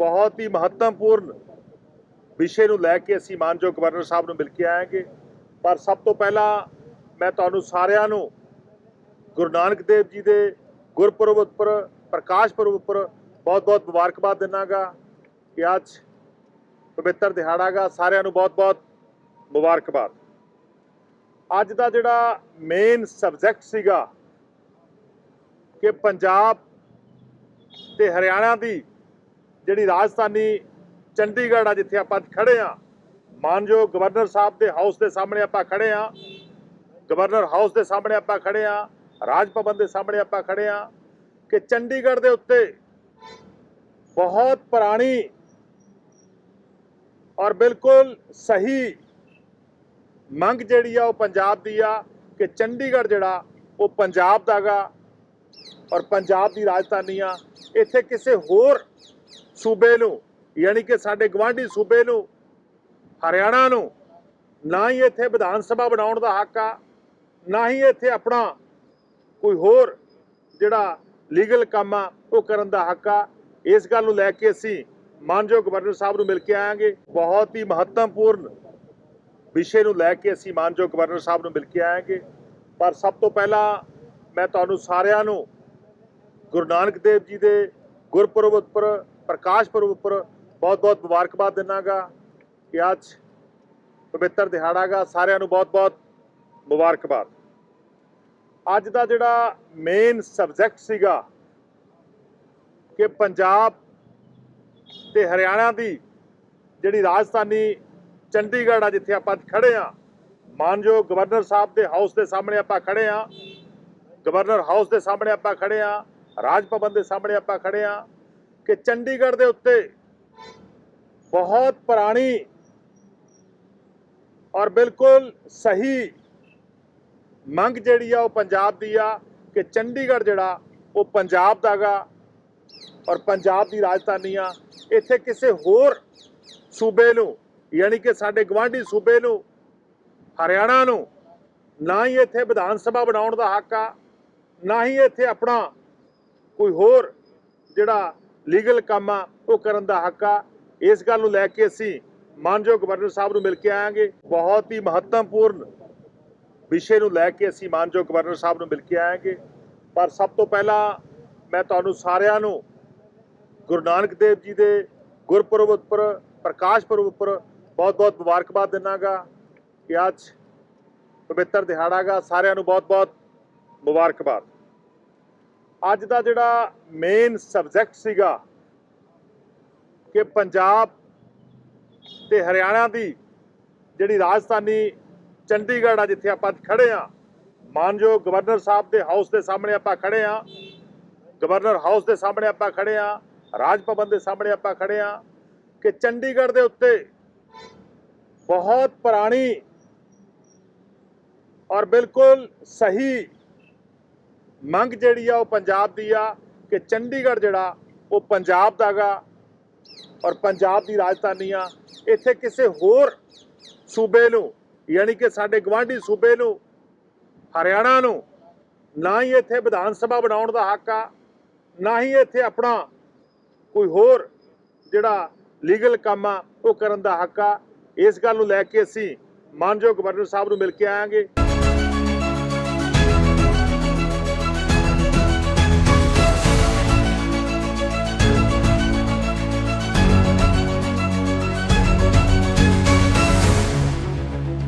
ਬਹੁਤ ਹੀ ਮਹੱਤਵਪੂਰਨ ਵਿਸ਼ੇ ਨੂੰ ਲੈ ਕੇ ਅਸੀਂ ਮਾਨਯੋਗ ਗਵਰਨਰ ਸਾਹਿਬ ਨੂੰ ਮਿਲ ਕੇ ਆਏਗੇ ਪਰ ਸਭ ਤੋਂ ਪਹਿਲਾਂ ਮੈਂ ਤੁਹਾਨੂੰ ਸਾਰਿਆਂ ਨੂੰ ਗੁਰੂ ਨਾਨਕ ਦੇਵ ਜੀ ਦੇ ਗੁਰਪੁਰਬ ਉੱਪਰ, ਪ੍ਰਕਾਸ਼ ਪੁਰਬ ਉੱਪਰ ਬਹੁਤ-ਬਹੁਤ ਮੁਬਾਰਕਬਾਦ ਦਿਨਾਗਾ ਕਿ ਅੱਜ ਪਵਿੱਤਰ ਦਿਹਾੜਾ ਗਾ ਸਾਰਿਆਂ ਨੂੰ ਬਹੁਤ-ਬਹੁਤ ਮੁਬਾਰਕਬਾਦ। ਅੱਜ ਦਾ ਜਿਹੜਾ ਮੇਨ ਸਬਜੈਕਟ ਸੀਗਾ ਕਿ ਪੰਜਾਬ ਤੇ ਹਰਿਆਣਾ ਦੀ ਜਿਹੜੀ ਰਾਜਧਾਨੀ ਚੰਡੀਗੜ੍ਹ ਆ ਜਿੱਥੇ ਆਪਾਂ ਅੱਜ ਖੜੇ ਆ, ਮਾਨਯੋਗ ਗਵਰਨਰ ਸਾਹਿਬ ਦੇ ਹਾਊਸ ਦੇ ਸਾਹਮਣੇ ਆਪਾਂ ਖੜੇ ਆ, ਗਵਰਨਰ ਹਾਊਸ ਦੇ ਸਾਹਮਣੇ ਆਪਾਂ ਖੜੇ ਆ, ਰਾਜ ਭਵਨ ਦੇ ਸਾਹਮਣੇ ਆਪਾਂ ਖੜੇ ਆ, ਕਿ ਚੰਡੀਗੜ੍ਹ ਦੇ ਉੱਤੇ ਬਹੁਤ ਪੁਰਾਣੀ ਔਰ ਬਿਲਕੁਲ ਸਹੀ ਮੰਗ ਜਿਹੜੀ ਆ ਉਹ ਪੰਜਾਬ ਦੀ ਆ, ਕਿ ਚੰਡੀਗੜ੍ਹ ਜਿਹੜਾ ਉਹ ਪੰਜਾਬ ਦਾਗਾ ਔਰ ਪੰਜਾਬ ਦੀ ਰਾਜਧਾਨੀ ਆ, ਇੱਥੇ ਕਿਸੇ ਹੋਰ ਸੂਬੇ ਨੂੰ, ਯਾਨੀ ਕਿ ਸਾਡੇ ਗਵਾਂਢੀ ਸੂਬੇ ਨੂੰ, ਹਰਿਆਣਾ ਨੂੰ, ਨਾ ਹੀ ਇੱਥੇ ਵਿਧਾਨ ਸਭਾ ਬਣਾਉਣ ਦਾ ਹੱਕ ਆ, ਨਾ ਹੀ ਇੱਥੇ ਆਪਣਾ ਕੋਈ ਹੋਰ ਜਿਹੜਾ ਲੀਗਲ ਕੰਮ ਆ, ਉਹ ਕਰਨ ਦਾ ਹੱਕ ਆ। ਇਸ ਗੱਲ ਨੂੰ ਲੈ ਕੇ ਅਸੀਂ ਮਾਨਯੋਗ ਗਵਰਨਰ ਸਾਹਿਬ ਨੂੰ ਮਿਲ ਕੇ ਆਵਾਂਗੇ ਬਹੁਤ ਹੀ ਮਹੱਤਵਪੂਰਨ ਵਿਸ਼ੇ ਨੂੰ ਲੈ ਕੇ ਅਸੀਂ ਮਾਨਯੋਗ ਗਵਰਨਰ ਸਾਹਿਬ ਨੂੰ ਮਿਲ ਕੇ ਆਏਗੇ ਪਰ ਸਭ ਤੋਂ ਪਹਿਲਾਂ ਮੈਂ ਤੁਹਾਨੂੰ ਸਾਰਿਆਂ ਨੂੰ ਗੁਰੂ ਨਾਨਕ ਦੇਵ ਜੀ ਦੇ ਗੁਰਪੁਰਬ ਉੱਪਰ ਪ੍ਰਕਾਸ਼ ਪੁਰਬ ਉੱਪਰ ਬਹੁਤ-ਬਹੁਤ ਮੁਬਾਰਕਬਾਦ ਦਿਨਾਗਾ ਕਿ ਅੱਜ ਪਵਿੱਤਰ ਦਿਹਾੜਾ ਗਾ ਸਾਰਿਆਂ ਨੂੰ ਬਹੁਤ-ਬਹੁਤ ਮੁਬਾਰਕਬਾਦ। ਅੱਜ ਦਾ ਜਿਹੜਾ ਮੇਨ ਸਬਜੈਕਟ ਸੀਗਾ ਕਿ ਪੰਜਾਬ ਤੇ ਹਰਿਆਣਾ ਦੀ ਜਿਹੜੀ ਰਾਜਧਾਨੀ ਚੰਡੀਗੜ੍ਹ ਆ, ਜਿੱਥੇ ਆਪਾਂ ਅੱਜ ਖੜੇ ਆ, ਮਾਨਯੋਗ ਗਵਰਨਰ ਸਾਹਿਬ ਦੇ ਹਾਊਸ ਦੇ ਸਾਹਮਣੇ ਆਪਾਂ ਖੜੇ ਆ, ਗਵਰਨਰ ਹਾਊਸ ਦੇ ਸਾਹਮਣੇ ਆਪਾਂ ਖੜੇ ਆ, ਰਾਜ ਭਵਨ ਦੇ ਸਾਹਮਣੇ ਆਪਾਂ ਖੜੇ ਆ ਕਿ ਚੰਡੀਗੜ੍ਹ ਦੇ ਉੱਤੇ ਬਹੁਤ ਪੁਰਾਣੀ ਔਰ ਬਿਲਕੁਲ ਸਹੀ ਮੰਗ ਜਿਹੜੀ ਆ ਉਹ ਪੰਜਾਬ ਦੀ ਆ ਕਿ ਚੰਡੀਗੜ੍ਹ ਜਿਹੜਾ ਉਹ ਪੰਜਾਬ ਦਾਗਾ ਔਰ ਪੰਜਾਬ ਦੀ ਰਾਜਧਾਨੀ ਆ। ਇੱਥੇ ਕਿਸੇ ਹੋਰ ਸੂਬੇ ਨੂੰ, ਯਾਨੀ ਕਿ ਸਾਡੇ ਗਵਾਂਢੀ ਸੂਬੇ ਨੂੰ, ਹਰਿਆਣਾ ਨੂੰ, ਨਾ ਹੀ ਇੱਥੇ ਵਿਧਾਨ ਸਭਾ ਬਣਾਉਣ ਦਾ ਹੱਕ ਆ, ਨਾ ਹੀ ਇੱਥੇ ਆਪਣਾ ਕੋਈ ਹੋਰ ਜਿਹੜਾ ਲੀਗਲ ਕੰਮ ਆ ਉਹ ਕਰਨ ਦਾ ਹੱਕ ਆ। ਇਸ ਗੱਲ ਨੂੰ ਲੈ ਕੇ ਅਸੀਂ ਮਾਨਯੋਗ ਗਵਰਨਰ ਸਾਹਿਬ ਨੂੰ ਮਿਲ ਕੇ ਆਵਾਂਗੇ ਬਹੁਤ ਹੀ ਮਹੱਤਵਪੂਰਨ ਵਿਸ਼ੇ ਨੂੰ ਲੈ ਕੇ ਅਸੀਂ ਮਾਨਯੋਗ ਗਵਰਨਰ ਸਾਹਿਬ ਨੂੰ ਮਿਲ ਕੇ ਆਵਾਂਗੇ ਪਰ ਸਭ ਤੋਂ ਪਹਿਲਾਂ ਮੈਂ ਤੁਹਾਨੂੰ ਸਾਰਿਆਂ ਨੂੰ ਗੁਰੂ ਨਾਨਕ ਦੇਵ ਜੀ ਦੇ ਗੁਰਪੁਰਬ ਉੱਪਰ, ਪ੍ਰਕਾਸ਼ ਪੁਰਬ ਉੱਪਰ ਬਹੁਤ-ਬਹੁਤ ਮੁਬਾਰਕਬਾਦ ਦਿਨਾਗਾ ਕਿ ਅੱਜ ਪਵਿੱਤਰ ਦਿਹਾੜਾ ਗਾ ਸਾਰਿਆਂ ਨੂੰ ਬਹੁਤ-ਬਹੁਤ ਮੁਬਾਰਕਬਾਦ। ਅੱਜ ਦਾ ਜਿਹੜਾ ਮੇਨ ਸਬਜੈਕਟ ਸੀਗਾ ਕਿ ਪੰਜਾਬ ਤੇ ਹਰਿਆਣਾ ਦੀ ਜਿਹੜੀ ਰਾਜਧਾਨੀ ਚੰਡੀਗੜ੍ਹ ਆ ਜਿੱਥੇ ਆਪਾਂ ਅੱਜ ਖੜੇ ਆ, ਮਾਨਯੋਗ ਗਵਰਨਰ ਸਾਹਿਬ ਦੇ ਹਾਊਸ ਦੇ ਸਾਹਮਣੇ ਆਪਾਂ ਖੜੇ ਆ ਗਵਰਨਰ ਹਾਊਸ ਦੇ ਸਾਹਮਣੇ ਆਪਾਂ ਖੜੇ ਆ, ਰਾਜ ਭਵਨ ਦੇ ਸਾਹਮਣੇ ਆਪਾਂ ਖੜੇ ਆ, ਕਿ ਚੰਡੀਗੜ੍ਹ ਦੇ ਉੱਤੇ ਬਹੁਤ ਪੁਰਾਣੀ ਔਰ ਬਿਲਕੁਲ ਸਹੀ ਮੰਗ ਜਿਹੜੀ ਆ ਉਹ ਪੰਜਾਬ ਦੀ ਆ ਕਿ ਚੰਡੀਗੜ੍ਹ ਜਿਹੜਾ ਉਹ ਪੰਜਾਬ ਦਾਗਾ ਔਰ ਪੰਜਾਬ ਦੀ ਰਾਜਧਾਨੀ ਆ। ਇੱਥੇ ਕਿਸੇ ਹੋਰ ਸੂਬੇ ਨੂੰ, ਯਾਨੀ ਕਿ ਸਾਡੇ ਗਵਾਂਢੀ ਸੂਬੇ ਨੂੰ, ਹਰਿਆਣਾ ਨੂੰ, ਨਾ ਹੀ ਇੱਥੇ ਵਿਧਾਨ ਸਭਾ ਬਣਾਉਣ ਦਾ ਹੱਕ ਆ, ਨਾ ਹੀ ਇੱਥੇ ਆਪਣਾ ਕੋਈ ਹੋਰ ਜਿਹੜਾ ਲੀਗਲ ਕੰਮ ਆ ਉਹ ਕਰਨ ਦਾ ਹੱਕ ਆ। ਇਸ ਗੱਲ ਨੂੰ ਲੈ ਕੇ ਅਸੀਂ ਮਾਨਯੋਗ ਗਵਰਨਰ ਸਾਹਿਬ ਨੂੰ ਮਿਲ ਕੇ ਆਵਾਂਗੇ